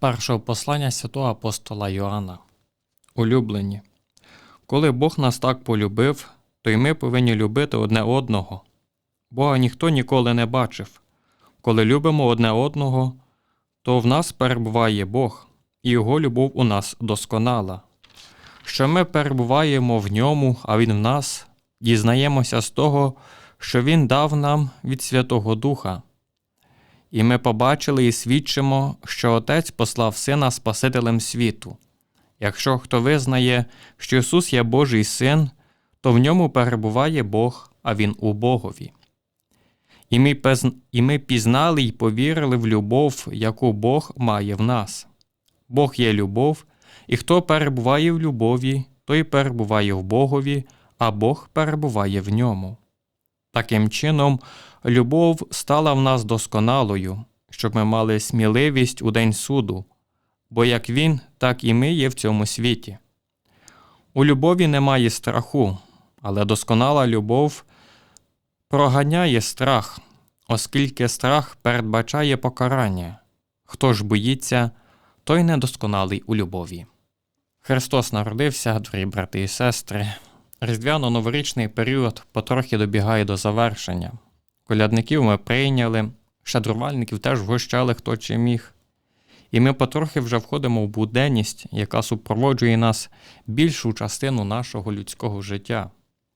першого послання святого апостола Йоанна. Улюблені. Коли Бог нас так полюбив, то й ми повинні любити одне одного. Бога ніхто ніколи не бачив. Коли любимо одне одного, то в нас перебуває Бог, і Його любов у нас досконала. Що ми перебуваємо в ньому, а Він в нас, дізнаємося з того, що Він дав нам від Святого Духа. І ми побачили і свідчимо, що Отець послав Сина Спасителем світу. Якщо хто визнає, що Ісус є Божий Син, то в ньому перебуває Бог, а Він у Богові. І ми, і ми пізнали й повірили в любов, яку Бог має в нас. Бог є любов, і хто перебуває в любові, той перебуває в Богові, а Бог перебуває в ньому. Таким чином, любов стала в нас досконалою, щоб ми мали сміливість у день суду, бо як Він, так і ми є в цьому світі. У любові немає страху, але досконала любов проганяє страх, оскільки страх передбачає покарання. Хто ж боїться, той недосконалий у любові. Христос народився, дорогі брати і сестри. Різдвяно-новорічний період потрохи добігає до завершення. Колядників ми прийняли, щедрувальників теж вгощали хто чи міг. І ми потрохи вже входимо в буденність, яка супроводжує нас більшу частину нашого людського життя.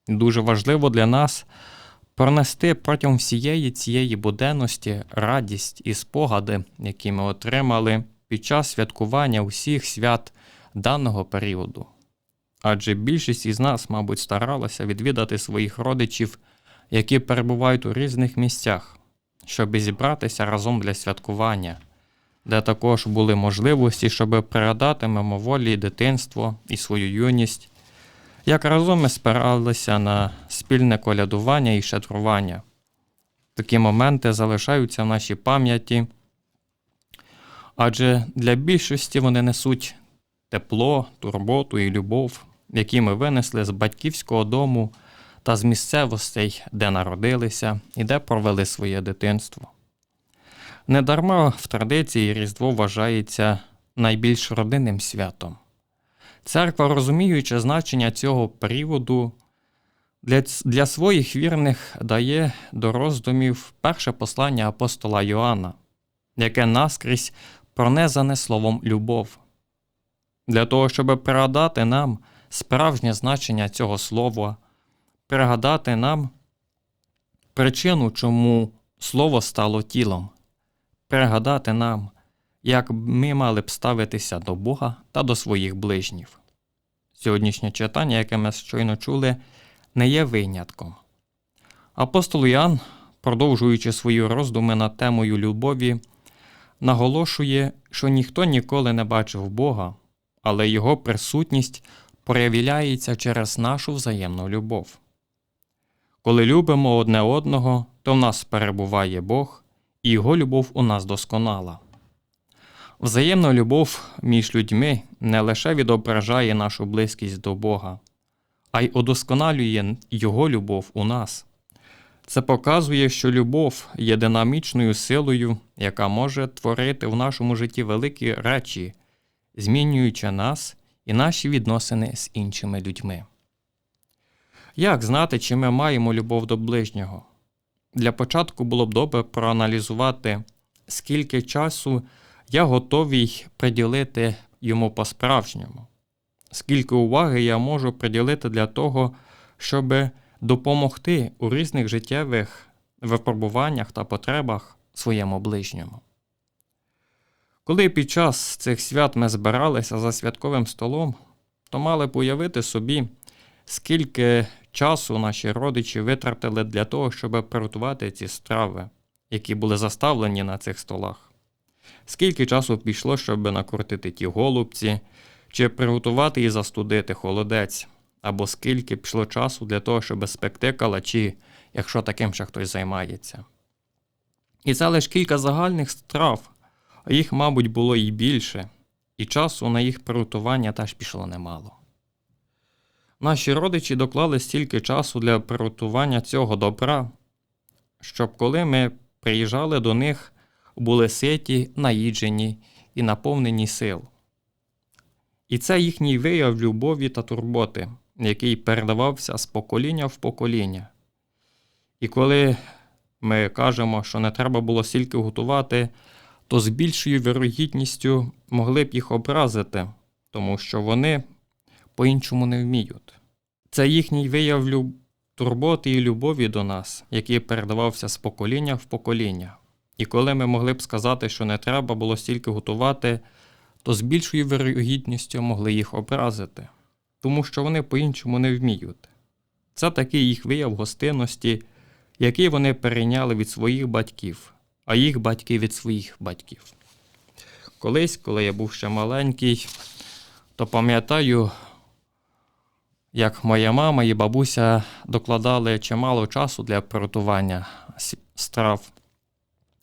Дуже важливо для нас пронести протягом всієї цієї буденності радість і спогади, які ми отримали під час святкування усіх свят даного періоду. Адже більшість із нас, мабуть, старалася відвідати своїх родичів, які перебувають у різних місцях, щоб зібратися разом для святкування, де також були можливості, щоб передати мимоволі дитинство і свою юність, як разом ми спиралися на спільне колядування і щедрування. Такі моменти залишаються в нашій пам'яті, адже для більшості вони несуть тепло, турботу і любов, які ми винесли з батьківського дому та з місцевостей, де народилися і де провели своє дитинство. Недарма в традиції Різдво вважається найбільш родинним святом. Церква, розуміючи значення цього періоду, для, для своїх вірних дає до роздумів перше послання апостола Йоанна, яке наскрізь пронизане словом любов. Для того, щоб передати нам справжнє значення цього слова, пригадати нам причину, чому слово стало тілом, пригадати нам, як ми мали б ставитися до Бога та до своїх ближніх. Сьогоднішнє читання, яке ми щойно чули, не є винятком. Апостол Іоанн, продовжуючи свої роздуми над темою любові, наголошує, що ніхто ніколи не бачив Бога, але Його присутність проявляється через нашу взаємну любов. Коли любимо одне одного, то в нас перебуває Бог, і Його любов у нас досконала. Взаємна любов між людьми не лише відображає нашу близькість до Бога, а й удосконалює Його любов у нас. Це показує, що любов є динамічною силою, яка може творити в нашому житті великі речі, змінюючи нас і наші відносини з іншими людьми. Як знати, чи ми маємо любов до ближнього? Для початку було б добре проаналізувати, скільки часу я готовий приділити йому по-справжньому, скільки уваги я можу приділити для того, щоб допомогти у різних життєвих випробуваннях та потребах своєму ближньому. Коли під час цих свят ми збиралися за святковим столом, то мали б уявити собі, скільки часу наші родичі витратили для того, щоб приготувати ці страви, які були заставлені на цих столах. Скільки часу пішло, щоб накрутити ті голубці, чи приготувати і застудити холодець, або скільки пішло часу для того, щоб спекти калачі, якщо таким ще хтось займається. І це лише кілька загальних страв, їх, мабуть, було і більше, і часу на їх приготування теж пішло немало. Наші родичі доклали стільки часу для приготування цього добра, щоб коли ми приїжджали до них, були ситі, наїджені і наповнені сил. І це їхній вияв любові та турботи, який передавався з покоління в покоління. І коли ми кажемо, що не треба було стільки готувати, то з більшою вірогідністю могли б їх образити, тому що вони по-іншому не вміють. Це їхній вияв люб... турботи і любові до нас, який передавався з покоління в покоління. І коли ми могли б сказати, що не треба було стільки готувати, то з більшою вірогідністю могли їх образити, тому що вони по-іншому не вміють. Це такий їх вияв гостинності, який вони перейняли від своїх батьків, а їх батьки від своїх батьків. Колись, коли я був ще маленький, то пам'ятаю, як моя мама і бабуся докладали чимало часу для приготування страв.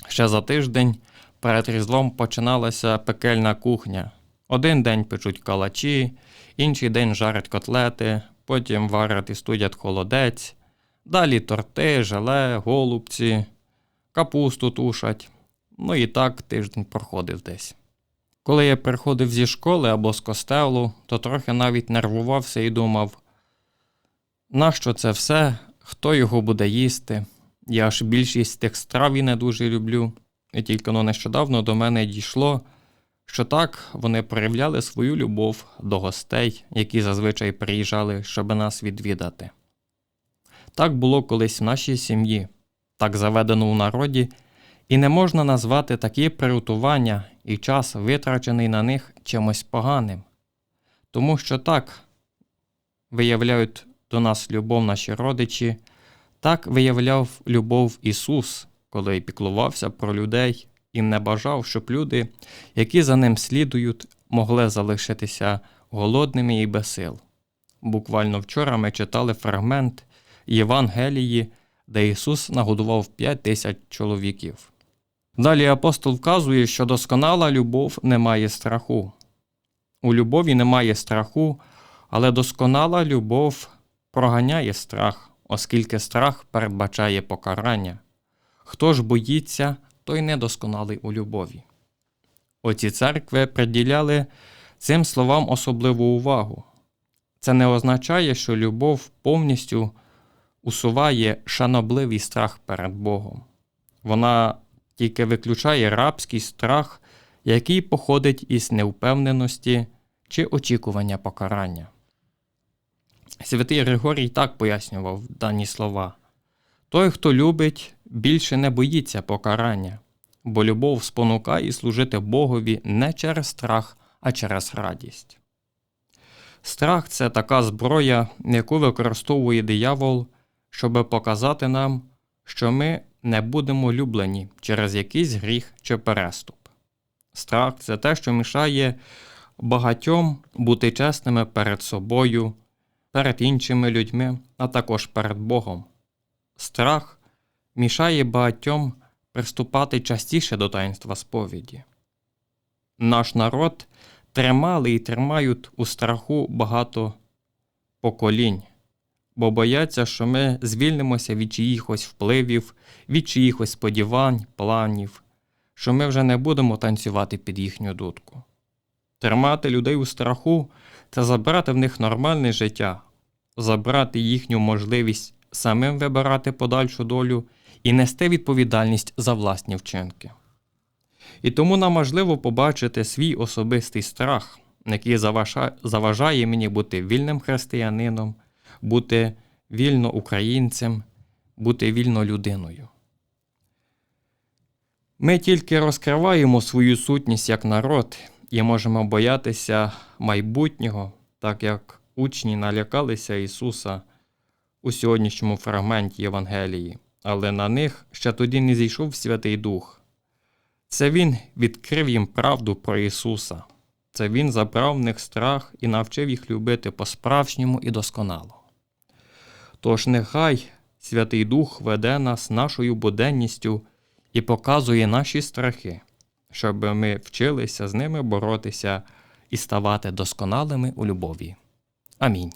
Ще за тиждень перед різдвом починалася пекельна кухня. Один день печуть калачі, інший день жарять котлети, потім варять і студять холодець, далі торти, желе, голубці, капусту тушать. Ну і так тиждень проходив десь. Коли я приходив зі школи або з костелу, то трохи навіть нервувався і думав, нащо це все, хто його буде їсти? Я ж більшість тих страв і не дуже люблю. І тільки но нещодавно до мене дійшло, що так вони проявляли свою любов до гостей, які зазвичай приїжджали, щоб нас відвідати. Так було колись в нашій сім'ї, так заведено у народі, і не можна назвати такі приготування і час, витрачений на них чимось поганим. Тому що так виявляють до нас любов наші родичі, так виявляв любов Ісус, коли піклувався про людей і не бажав, щоб люди, які за ним слідують, могли залишитися голодними і без сил. Буквально вчора ми читали фрагмент Євангелії, де Ісус нагодував п'ять тисяч чоловіків. Далі апостол вказує, що досконала любов не має страху. У любові немає страху, але досконала любов проганяє страх, оскільки страх передбачає покарання. Хто ж боїться, той недосконалий у любові. Оці церкви приділяли цим словам особливу увагу. Це не означає, що любов повністю усуває шанобливий страх перед Богом. Вона тільки виключає рабський страх, який походить із невпевненості чи очікування покарання. Святий Григорій так пояснював дані слова. Той, хто любить, більше не боїться покарання, бо любов спонукає служити Богові не через страх, а через радість. Страх це така зброя, яку використовує диявол, щоб показати нам, що ми не будемо люблені через якийсь гріх чи переступ. Страх це те, що мішає багатьом бути чесними перед собою, перед іншими людьми, а також перед Богом. Страх мішає багатьом приступати частіше до таїнства сповіді. Наш народ тримали і тримають у страху багато поколінь, бо бояться, що ми звільнимося від чиїхось впливів, від чиїхось сподівань, планів, що ми вже не будемо танцювати під їхню дудку. Тримати людей у страху це забрати в них нормальне життя, забрати їхню можливість самим вибирати подальшу долю і нести відповідальність за власні вчинки. І тому нам важливо побачити свій особистий страх, який заважає мені бути вільним християнином, бути вільно українцем, бути вільно людиною. Ми тільки розкриваємо свою сутність як народ і можемо боятися майбутнього, так як учні налякалися Ісуса у сьогоднішньому фрагменті Євангелії, але на них ще тоді не зійшов Святий Дух. Це Він відкрив їм правду про Ісуса. Це Він забрав в них страх і навчив їх любити по-справжньому і досконало. Тож нехай Святий Дух веде нас нашою буденністю і показує наші страхи, щоб ми вчилися з ними боротися і ставати досконалими у любові. Амінь.